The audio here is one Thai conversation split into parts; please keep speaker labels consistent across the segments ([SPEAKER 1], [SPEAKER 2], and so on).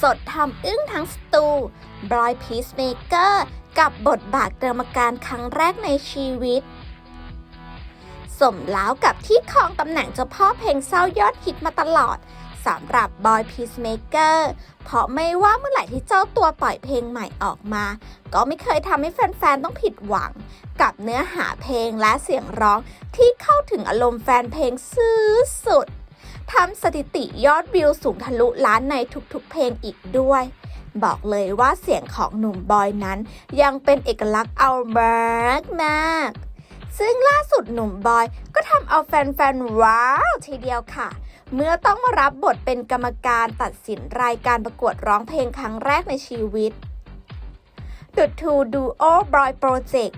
[SPEAKER 1] สดทำอึ้งทั้งสตูบรอยพีซเมเกอร์กับบทบาทกรรมการครั้งแรกในชีวิต สมแล้วกับที่ครองตำแหน่งเจ้าพ่อเพลงเศร้ายอดฮิตมาตลอดสำหรับบอยพีซเมเกอร์เพราะไม่ว่าเมื่อไหร่ที่เจ้าตัวปล่อยเพลงใหม่ออกมา ก็ไม่เคยทำให้แฟนๆ ต้องผิดหวัง กับเนื้อหาเพลงและเสียงร้องที่เข้าถึงอารมณ์แฟนเพลงซื้อสุด ทำสถิติยอดวิวสูงทะลุล้านในทุกๆเพลงอีกด้วย บอกเลยว่าเสียงของหนุ่มบอยนั้น ยังเป็นเอกลักษณ์เอามากมาก ซึ่งล่าสุดหนุ่มบอยก็ทำเอาแฟนๆ ว้าวทีเดียวค่ะ เมื่อต้องมารับบทเป็นกรรมการตัดสินรายการประกวดร้องเพลงครั้งแรกในชีวิต The Two Duo Boy Project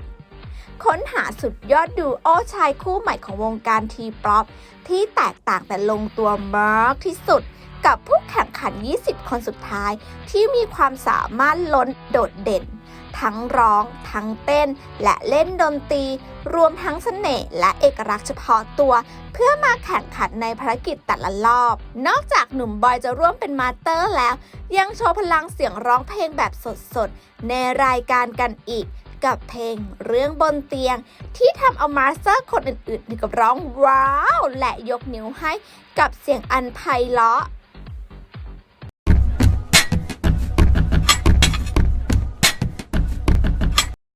[SPEAKER 1] ค้นหาสุดยอดดูโอชายคู่ใหม่ของวงการทีป๊อปที่แตกต่างแต่ลงตัวมากที่สุด กับผู้แข่งขัน 20 คนสุดท้าย ที่มีความสามารถล้นโดดเด่น ทั้งร้อง ทั้งเต้น และเล่นดนตรี รวมทั้งเสน่ห์และเอกลักษณ์เฉพาะตัว เพื่อมาแข่งขันในภารกิจแต่ละรอบ นอกจากหนุ่มบอยจะร่วมเป็นมาสเตอร์แล้ว ยังโชว์พลังเสียงร้องเพลงแบบสดๆ ในรายการกันอีก กับเพลงเรื่องบนเตียง ที่ทำเอามาสเตอร์คนอื่นๆถึงกับร้องว้าว และยกนิ้วให้กับเสียงอันไพเราะ